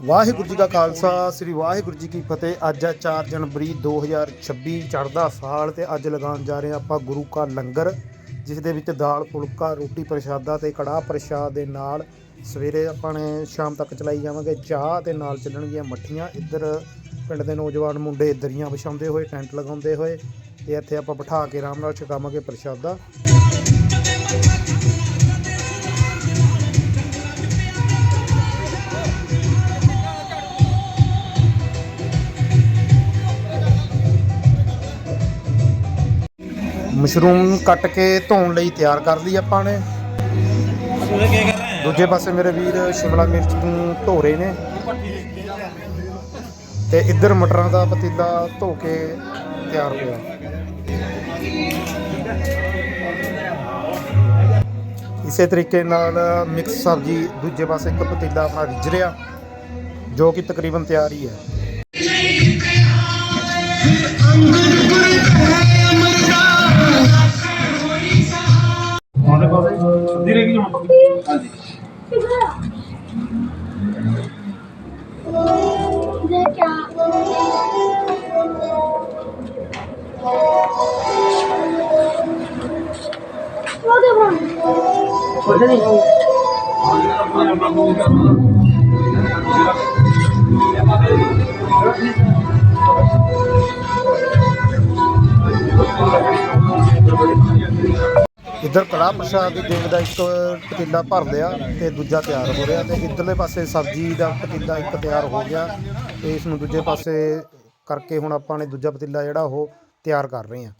ਵਾਹਿਗੁਰੂ ਜੀ ਕਾ ਖਾਲਸਾ, ਸ੍ਰੀ ਵਾਹਿਗੁਰੂ ਜੀ ਕੀ ਫਤਿਹ। ਅੱਜ ਹੈ 4 ਜਨਵਰੀ 2026 ਚੜ੍ਹਦਾ ਸਾਲ ਤੇ ਅੱਜ ਲਗਾਉਣ ਜਾ ਰਹੇ ਹਾਂ ਆਪਾਂ ਗੁਰੂ ਕਾ ਲੰਗਰ, ਜਿਸ ਦੇ ਵਿੱਚ ਦਾਲ, ਫੁਲਕਾ, ਰੋਟੀ ਪ੍ਰਸ਼ਾਦਾ ਤੇ ਕੜਾਹ ਪ੍ਰਸ਼ਾਦ ਦੇ ਨਾਲ ਸਵੇਰੇ ਆਪਾਂ ਨੇ ਸ਼ਾਮ ਤੱਕ ਚਲਾਈ ਜਾਵਾਂਗੇ। ਚਾਹ ਤੇ ਨਾਲ ਚੱਲਣਗੀਆਂ ਮੱਠੀਆਂ। ਇੱਧਰ ਪਿੰਡ ਦੇ ਨੌਜਵਾਨ ਮੁੰਡੇ ਦਰੀਆਂ ਵਿਛਾਉਂਦੇ ਹੋਏ, ਟੈਂਟ ਲਗਾਉਂਦੇ ਹੋਏ ਤੇ ਇੱਥੇ ਆਪਾਂ ਬਿਠਾ ਕੇ ਆਰਾਮ ਨਾਲ ਛਕਾਵਾਂਗੇ ਪ੍ਰਸ਼ਾਦਾ। ਮਸ਼ਰੂਮ ਕੱਟ ਕੇ ਧੋਣ ਲਈ ਤਿਆਰ ਕਰ ਲਈ ਆਪਾਂ ਨੇ। ਦੂਜੇ ਪਾਸੇ ਮੇਰੇ ਵੀਰ ਸ਼ਿਮਲਾ ਮਿਰਚ ਨੂੰ ਧੋ ਰਹੇ ਨੇ। ਤੇ ਇੱਧਰ ਮਟਰਾਂ ਦਾ ਪਤੀਲਾ ਧੋ ਕੇ ਤਿਆਰ ਹੋਇਆ। ਇਸੇ ਤਰੀਕੇ ਨਾਲ ਮਿਕਸ ਸਬਜ਼ੀ ਦੂਜੇ ਪਾਸੇ ਇੱਕ ਪਤੀਲਾ ਆਪਣਾ ਰਿੱਝ ਰਿਹਾ, ਜੋ ਕਿ ਤਕਰੀਬਨ ਤਿਆਰ ਹੀ ਹੈ। What do you ਇੱਧਰ ਕੜਾਹ ਪ੍ਰਸ਼ਾਦ ਦੀ ਦੇਗ ਦਾ ਇੱਕ ਪਤੀਲਾ ਭਰ ਲਿਆ ਤੇ ਦੂਜਾ ਤਿਆਰ ਹੋ ਰਿਹਾ ਤੇ ਇੱਧਰਲੇ ਪਾਸੇ ਸਬਜ਼ੀ ਦਾ ਪਤੀਲਾ ਇੱਕ ਤਿਆਰ ਹੋ ਗਿਆ ਤੇ ਇਸ ਨੂੰ ਦੂਜੇ ਪਾਸੇ ਕਰਕੇ ਹੁਣ ਆਪਾਂ ਨੇ ਦੂਜਾ ਪਤੀਲਾ ਜਿਹੜਾ ਉਹ ਤਿਆਰ ਕਰ ਰਹੇ ਹਾਂ।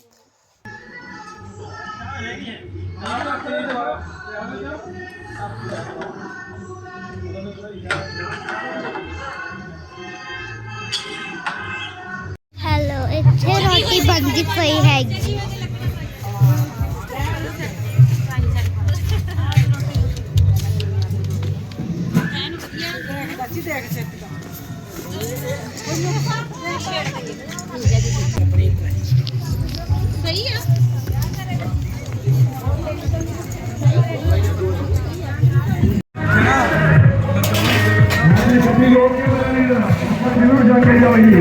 हेलो ਇੱਥੇ ਰੋਟੀ ਬਣਦੀ ਪਈ ਹੈਗੀ। ਸਹੀ ਆ ਜ਼ਰੂਰ ਜਾ ਕੇ ਜਾਵਾਂਗੇ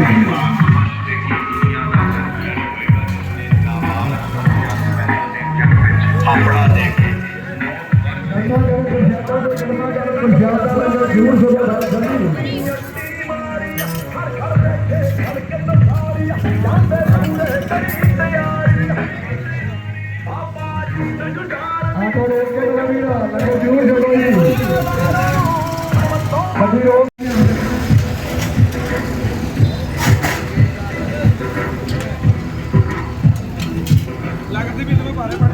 ਲੱਗਦੀ ਵੀ ਤੈਨੂੰ ਭਾਰੇ ਪੜ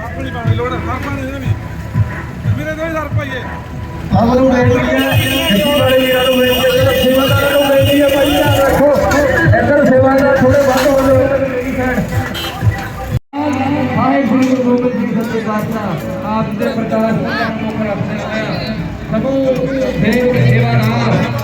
ਆਪਣੀ ਪਾਣੀ ਲੋੜ ਹੈ ਹਰ ਪਾਣੀ ਦੇ ਵੀ ਮੇਰੇ ਦੋ ਹਜ਼ਾਰ ਰੁਪਏ ਸਾਨੂੰ ਬੇਨਤੀ ਹੈ ਖੇਤੀਬਾੜੀ ਵੀਰਾਂ ਨੂੰ ਬੇਨਤੀ ਹੈ ਸੇਵਾਦਾਰਾਂ ਨੂੰ ਸਿੰਘ ਆਪ ਦੇ ਪ੍ਰਕਾਸ਼ ਦਾ ਮੁਖ ਰੱਖਦੇ ਹੋਏ ਸਭੋ ਦੇਵ ਸੇਵਾ ਰਾਇਪੁਰ